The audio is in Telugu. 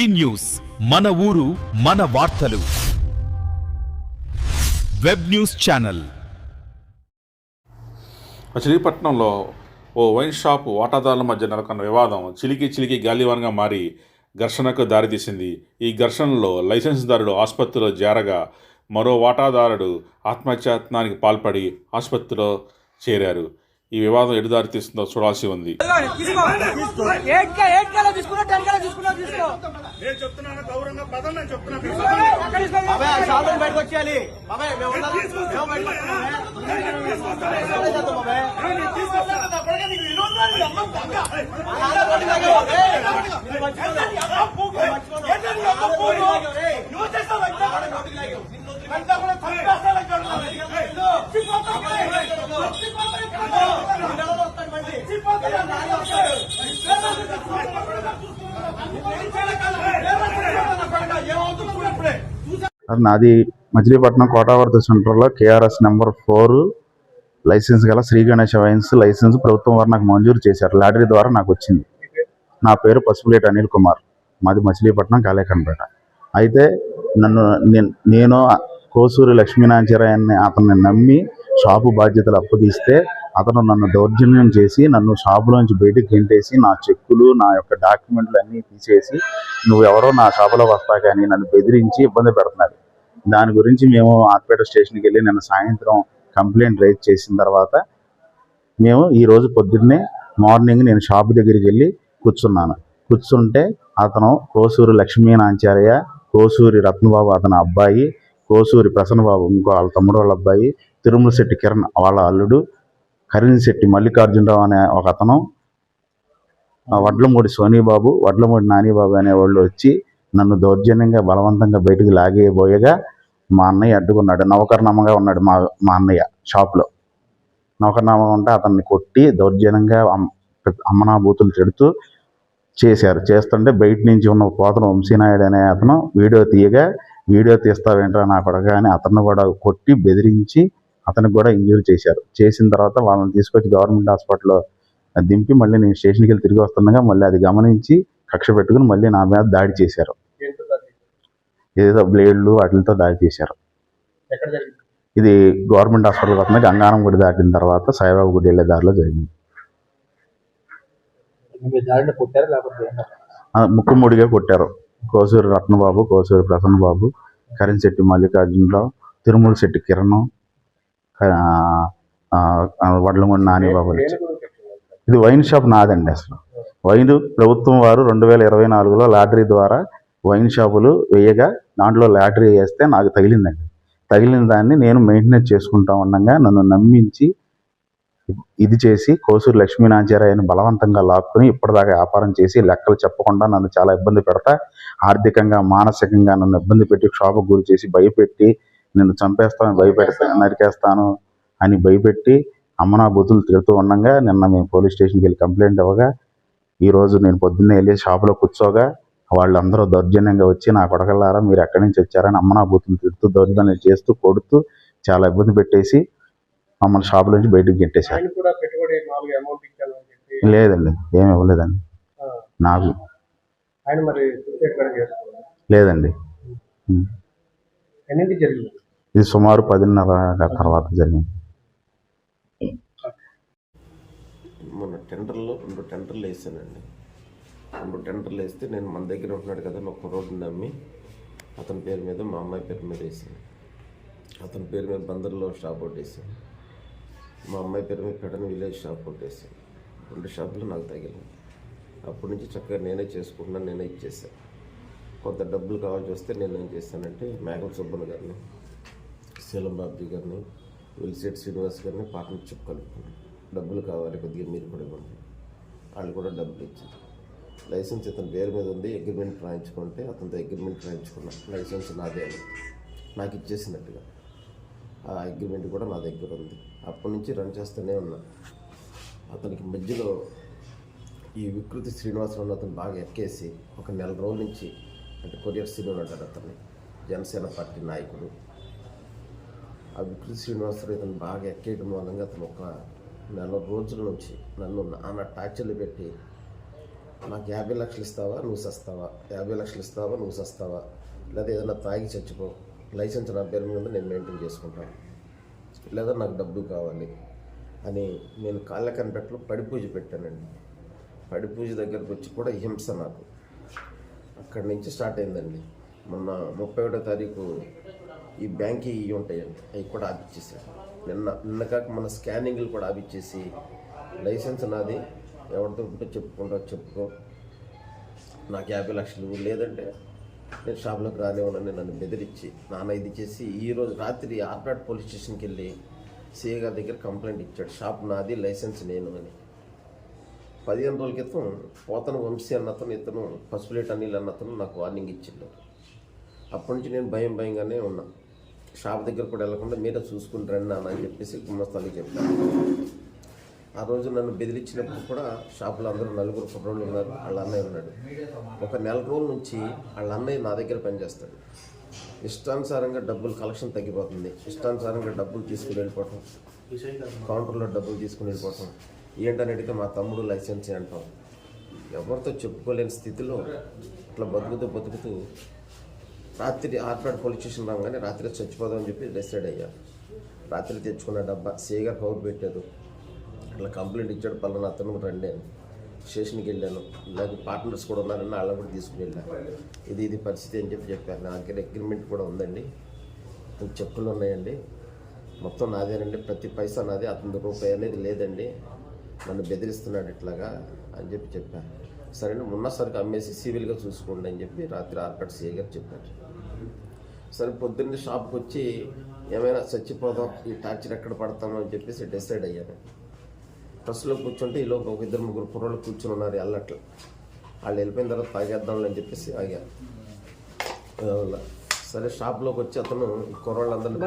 ఈ న్యూస్. మన ఊరు మన వార్తలు. Web news channel. మచిలీపట్నంలో ఓ వైన్ షాప్ వాటాదారుల మధ్య నెలకొన్న వివాదం చిలికి చిలికి గాలివాన్గా మారి ఘర్షణకు దారితీసింది ఈ ఘర్షణలో లైసెన్స్దారుడు ఆసుపత్రిలో చేరగా మరో వాటాదారుడు ఆత్మహత్యాత్నానికి పాల్పడి ఆసుపత్రిలో చేరారు. ఈ వివాదం ఎటు దారి తీస్తుందో చూడాల్సి ఉంది. నువ్వు నాది మచిలీపట్నం కోటావర్తి సెంటర్లో కేఆర్ఎస్ నెంబర్ ఫోర్ లైసెన్స్ గల శ్రీ గణేష్ వైన్స్ లైసెన్స్ ప్రభుత్వం వారు నాకు మంజూరు చేశారు. లాటరీ ద్వారా నాకు వచ్చింది. నా పేరు పసుపులేటి అనిల్ కుమార్. మాది మచిలీపట్నం కాలేకన్పేట. అయితే నన్ను నేను- నేను కోసూరి లక్ష్మీనారాయణ అతన్ని నమ్మి షాపు బాధ్యతలు అప్పగిస్తే అతను నన్ను దౌర్జన్యం చేసి నన్ను షాపులోంచి బయటకు గెంటేసి నా చెక్కులు నా యొక్క డాక్యుమెంట్లు అన్నీ తీసేసి నువ్వెవరో నా షాపులో వస్తా కానీ నన్ను బెదిరించి ఇబ్బంది పెడుతున్నాడు దాని గురించి మేము ఆర్పేట స్టేషన్కి వెళ్ళి నిన్న సాయంత్రం కంప్లైంట్ రైజ్ చేసిన తర్వాత మేము ఈరోజు పొద్దున్నే మార్నింగ్ నేను షాప్ దగ్గరికి వెళ్ళి కూర్చున్నాను. కూర్చుంటే అతను కోసూరి లక్ష్మీనాచార్య కోసూరి రత్నబాబు అతని అబ్బాయి కోసూరి ప్రసన్నబాబు ఇంకో వాళ్ళ తమ్ముడు వాళ్ళ అబ్బాయి తిరుమల శెట్టి కిరణ్ వాళ్ళ అల్లుడు కరీం శెట్టి మల్లికార్జునరావు అనే ఒక అతను వడ్లమూడి సోనీబాబు వడ్లమూడి నానిబాబు అనే వాళ్ళు వచ్చి నన్ను దౌర్జన్యంగా బలవంతంగా బయటికి లాగేయబోయగా మా అన్నయ్య అడ్డుకున్నాడు. నౌకర్నామగా ఉన్నాడు మా మా అన్నయ్య షాప్లో. నౌకర్నామా ఉంటే అతన్ని కొట్టి దౌర్జన్యంగా అమ్- అమ్మనా బూతులు చేశారు. చేస్తుంటే బయట నుంచి ఉన్న పోతన వంశీనాయుడు అనే అతను వీడియో తీయగా వీడియో తీస్తావేంట్రా నా అడగానే అని అతన్ని కూడా కొట్టి బెదిరించి అతనికి కూడా ఇంజూరీ చేశారు. చేసిన తర్వాత వాళ్ళని తీసుకొచ్చి గవర్నమెంట్ హాస్పిటల్లో దింపి మళ్ళీ నేను స్టేషన్కి వెళ్ళి తిరిగి వస్తుండగా మళ్ళీ అది గమనించి కక్ష పెట్టుకుని మళ్ళీ నా మీద దాడి చేశారు. ఏదో బ్లేడ్లు వాటితో దాడి చేశారు. ఇది గవర్నమెంట్ హాస్పిటల్ వస్తుంది గంగారం గుడి దాటిన తర్వాత సాయిబాబా గుడి వెళ్ళే దారిలో జరిగింది. మీరు దారిని కొట్టారా ముక్కుముడిగా కోసూరి రత్నబాబు కోసూరి ప్రసన్న బాబు కరింశెట్టి మల్లికార్జునరావు తిరుమల శెట్టి కిరణ్ వడ్లమూడి నానిబాబు ఇది వైన్ షాప్ నాదండి అసలు. వైన్ ప్రభుత్వం వారు రెండు వేల ఇరవై నాలుగులో లాటరీ ద్వారా వైన్ షాపులు వేయగా దాంట్లో లాటరీ వేస్తే నాకు తగిలిందండి. తగిలిన దాన్ని నేను మెయింటెనెన్స్ చేసుకుంటా ఉండగా నన్ను నమ్మించి ఇది చేసి కోసూరు లక్ష్మీనాచార్యని బలవంతంగా లాక్కుని ఇప్పటిదాకా వ్యాపారం చేసి లెక్కలు చెప్పకుండా నన్ను చాలా ఇబ్బంది పెడతా ఆర్థికంగా మానసికంగా నన్ను ఇబ్బంది పెట్టి షాపుకు గురి చేసి భయపెట్టి నిన్ను చంపేస్తాను భయపెడతా నరికేస్తాను అని భయపెట్టి అమ్మనా బూతులు తిడుతూ ఉండగా నిన్న మేము పోలీస్ స్టేషన్కి వెళ్ళి కంప్లైంట్ ఇవ్వగా ఈ రోజు నేను పొద్దున్నే వెళ్ళి షాపులో కూర్చోగా వాళ్ళందరూ దౌర్జన్యంగా వచ్చి నా కొడకల్లారా మీరు ఎక్కడి నుంచి వచ్చారని అమ్మనా బూతులు తిడుతూ దౌర్జన్యం చేస్తూ కొడుతూ చాలా ఇబ్బంది పెట్టేసి మమ్మల్ని షాపు నుంచి బయటికి గెట్టేశారు. లేదండి ఏమి ఇవ్వలేదండి. నాకు లేదండి. జరిగింది? ఇది సుమారు పదిన్నర తర్వాత జరిగింది. మొన్న టెండర్లో రెండు టెండర్లు వేసానండి. రెండు టెండర్లు వేస్తే నేను మన దగ్గర ఉంటున్నాడు కదా అని ఒక రోడ్డు నమ్మి అతని పేరు మీద మా అమ్మాయి పేరు మీద వేసాను. అతని పేరు మీద బందర్లో షాప్ ఒకటి వేసాను. మా అమ్మాయి పేరు మీద పెడని విలేజ్ షాప్ ఒకటి వేసాను. రెండు షాపులు నాకు తగిలింది. అప్పటి నుంచి చక్కగా నేనే చేసుకుంటున్నాను నేనే ఇచ్చేసాను. కొంత డబ్బులు కావాల్సి వస్తే నేను ఏం చేశానంటే మేకల సుబ్బన్న గారిని శీలం బాబ్జీ గారిని విల్సెట్ శ్రీనివాస్ గారిని పార్ట్నర్షిప్ కలుపుకున్నాను డబ్బులు కావాలి కొద్దిగా మీరు కూడా ఇవ్వండి. వాళ్ళు కూడా డబ్బులు ఇచ్చారు. లైసెన్స్ ఇతని పేరు మీద ఉంది అగ్రిమెంట్ రాయించుకుంటే అతనితో అగ్రిమెంట్ రాయించుకున్నా లైసెన్స్ నాదే అని. నాకు ఇచ్చేసినట్టుగా. ఆ అగ్రిమెంట్ కూడా నా దగ్గర ఉంది. అప్పటి నుంచి రన్ చేస్తూనే ఉన్నా. అతనికి మధ్యలో ఈ వికృతి శ్రీనివాసరావు అతను బాగా ఎక్కేసి ఒక నెల రోజుల నుంచి అంటే కొరియర్ శ్రీనివాస్ అంటారు అతన్ని జనసేన పార్టీ నాయకుడు. ఆ వికృతి శ్రీనివాసరావు ఇతను బాగా ఎక్కేయడం మూలంగా అతను ఒక నెల రోజుల నుంచి నన్ను నాన్న టార్చర్లు పెట్టి నాకు యాభై లక్షలు ఇస్తావా? నువ్వు సస్తావా? యాభై లక్షలు ఇస్తావా? నువ్వు సస్తావా? లేదా ఏదైనా తాగి చచ్చిపో. లైసెన్స్ నా పేరు మీద నేను మెయింటైన్ చేసుకుంటాను. లేదా నాకు డబ్బు కావాలి అని నేను కాళ్ళ కనిపెట్టలో పడి పూజ పెట్టానండి. పడి పూజ దగ్గరకు వచ్చి కూడా హింస నాకు. అక్కడి నుంచి స్టార్ట్ అయిందండి. మొన్న ముప్పై ఒకటో తారీఖు ఈ బ్యాంక్ ఇవి ఉంటాయండి అవి కూడా ఆపిచ్చేసాడు. నిన్న నిన్న కాక మన స్కానింగ్లు కూడా ఆపిచ్చేసి లైసెన్స్ నాది ఎవరితో ఉంటే చెప్పుకుంటా చెప్పుకో. నాకు యాభై లక్షలు లేదంటే నేను షాప్లోకి రానివ్వనని నన్ను బెదిరించి నాన్న ఇది చేసి ఈరోజు రాత్రి ఆర్పాట్ పోలీస్ స్టేషన్కి వెళ్ళి సిఏ గారి దగ్గర కంప్లైంట్ ఇచ్చాడు. షాప్ నాది లైసెన్స్ నేను అని. పదిహేను రోజుల క్రితం పోతన వంశీ అన్నతను ఇతను పసుపులేట్ అనిల్ అన్నతను నాకు వార్నింగ్ ఇచ్చిండు. అప్పటి నుంచి నేను భయం భయంగానే ఉన్నా. షాప్ దగ్గర కూడా వెళ్ళకుండా మీరే చూసుకుని రండి నాన్న అని చెప్పేసి గుమ్మస్తానికి చెప్పాను ఆ రోజు నన్ను బెదిరించినప్పుడు కూడా షాపులో అందరూ నలుగురు కుర్రోళ్ళు ఉన్నారు వాళ్ళ అన్నయ్య ఉన్నాడు. ఒక నెల రోజుల నుంచి వాళ్ళ అన్నయ్య నా దగ్గర పనిచేస్తాడు. ఇష్టానుసారంగా డబ్బులు కలెక్షన్ తగ్గిపోతుంది. ఇష్టానుసారంగా డబ్బులు తీసుకుని వెళ్ళిపోవటం కౌంటర్లో డబ్బులు తీసుకుని వెళ్ళిపోవటం. ఏంటని అడిగితే మా తమ్ముడు లైసెన్స్ అంటాం. ఎవరితో చెప్పుకోలేని స్థితిలో ఇట్లా బతుకుతూ బతుకుతూ రాత్రి ఆర్పాడు పోలీస్ స్టేషన్ రాగానే రాత్రి చచ్చిపోదామని చెప్పి డిసైడ్ అయ్యా. రాత్రి తెచ్చుకున్న డబ్బా సేగా కౌరు పెట్టాడు. అట్లా కంప్లైంట్ ఇచ్చాడు పలానా అతను రండి అని. స్టేషన్కి వెళ్ళాను. ఇలాగే పార్ట్నర్స్ కూడా ఉన్నారని వాళ్ళని కూడా తీసుకుని వెళ్ళాను ఇది ఇది పరిస్థితి అని చెప్పి చెప్పారు. నా దగ్గర అగ్రిమెంట్ కూడా ఉందండి. చెప్పులు ఉన్నాయండి. మొత్తం నాదేనండి. ప్రతి పైసా నాదే. అతని రూపాయి అనేది లేదండి. నన్ను బెదిరిస్తున్నాడు ఇట్లాగా అని చెప్పి చెప్పాను సరే ఉన్న సరికి అమ్మేసి సివిల్గా చూసుకోండి అని చెప్పి రాత్రి ఆర్కట్ సిఐ గారు చెప్పారు. సరే పొద్దున్నే షాప్కి వచ్చి ఏమైనా చచ్చిపోదాం ఈ టార్చర్ ఎక్కడ పడతామో అని చెప్పేసి డిసైడ్ అయ్యాను బస్సులో కూర్చుంటే ఈ లోపు ఒక ఇద్దరు ముగ్గురు కుర్రోళ్ళు కూర్చుని ఉన్నారు ఎల్లట్లు. వాళ్ళు వెళ్ళిపోయిన తర్వాత తాగేద్దాంలే అని చెప్పేసి ఆగాను సరే షాప్లోకి వచ్చి అతను కుర్రోళ్ళందరినీ